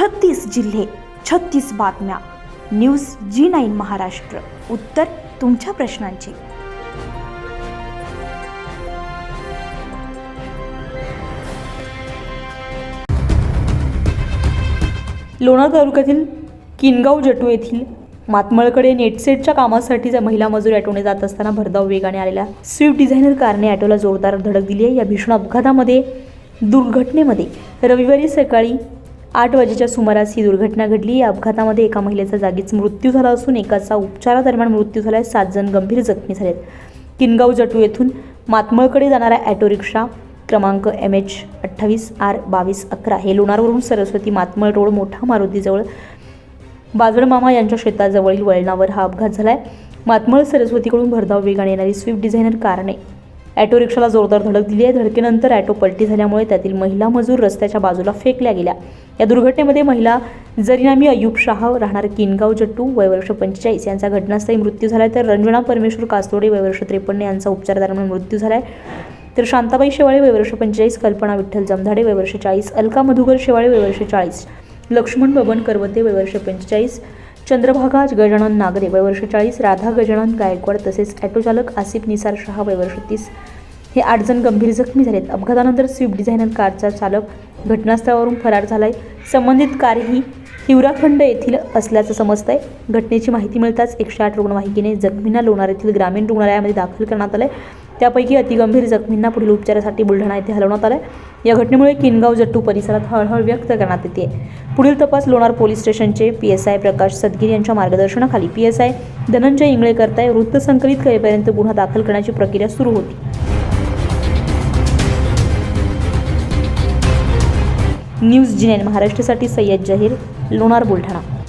छत्तीस जिल्हे छत्तीस बातम्या. News G nine Maharashtra. उत्तर तुमच्या प्रश्नांची. लोणार तालुक्यातील किनगाव जटू येथील मातमळकडे नेटसेटच्या कामासाठी ज्या महिला मजूर ॲटोने जात असताना भरधाव वेगाने आलेल्या स्विफ्ट डिझायनर कारने ॲटोला जोरदार धडक दिली आहे. या भीषण अपघातामध्ये दुर्घटनेमध्ये रविवारी सकाळी आठ वाजेच्या सुमारास ही दुर्घटना घडली. या अपघातामध्ये एका महिलेचा जागीच मृत्यू झाला असून एकाचा उपचारादरम्यान मृत्यू झाला आहे सात जण गंभीर जखमी झालेत. किनगाव जटू येथून मातमळकडे जाणारा ॲटो रिक्षा क्रमांक एम एच अठ्ठावीस आर बावीस अकरा हे लोणारवरून सरस्वती मातमळ रोड मोठा मारुतीजवळ बाजळमामा यांच्या शेताजवळील वळणावर हा अपघात झाला आहे मातमळ सरस्वतीकडून भरधाव वेगाने येणारी स्विफ्ट डिझायनर कारने ॲटो रिक्षाला जोरदार धडक दिली आहे. धडकेनंतर ॲटो पलटी झाल्यामुळे त्यातील महिला मजूर रस्त्याच्या बाजूला फेकल्या गेल्या. या दुर्घटनेमध्ये महिला जरीनामी अयूब शाह राहणार किनगाव जट्टू वयवर्ष पंचेचाळीस यांचा घटनास्थळी मृत्यू झाला तर रंजना परमेश्वर कास्तोडे वयवर्ष त्रेपन्न यांचा उपचार दरम्यान मृत्यू झाला आहे. तर शांताबाई शेवाळे वयवर्ष पंचेचाळीस कल्पना विठ्ठल जमधाडे वयवर्ष चाळीस अलका मधुकर शेवाळे वयवर्ष चाळीस लक्ष्मण बबन करवते वयवर्ष पंचेचाळीस चंद्रभागा गजानन नागरे वयवर्ष चाळीस राधा गजानन गायकवाड तसेच ॲटोचालक आसिफ निसार शहा वयवर्ष तीस. हे आठ जण गंभीर जखमी झालेत. अपघातानंतर स्विफ्ट डिझायनर कारचा चालक घटनास्थळावरून फरार झालाय. संबंधित कार ही हिवराखंड येथील असल्याचं समजतंय. घटनेची माहिती मिळताच एकशे आठ रुग्णवाहिकेने जखमींना लोणार येथील ग्रामीण रुग्णालयामध्ये दाखल करण्यात आलं आहे त्यापैकी अतिगंभीर जखमींना पुढील उपचारासाठी बुलढाणा येथे हलवण्यात आलं या घटनेमुळे किनगाव जट्टू परिसरात हळहळ व्यक्त करण्यात येते. पुढील तपास लोणार पोलीस स्टेशनचे P S I Prakash Sadgir यांच्या मार्गदर्शनाखाली P S I Dhananjay Ingale करताय वृत्त संकलित करेपर्यंत गुन्हा दाखल करण्याची प्रक्रिया सुरू होती. न्यूज जिनेन महाराष्ट्रासाठी सय्यद जाहीर लोणार बुलढाणा.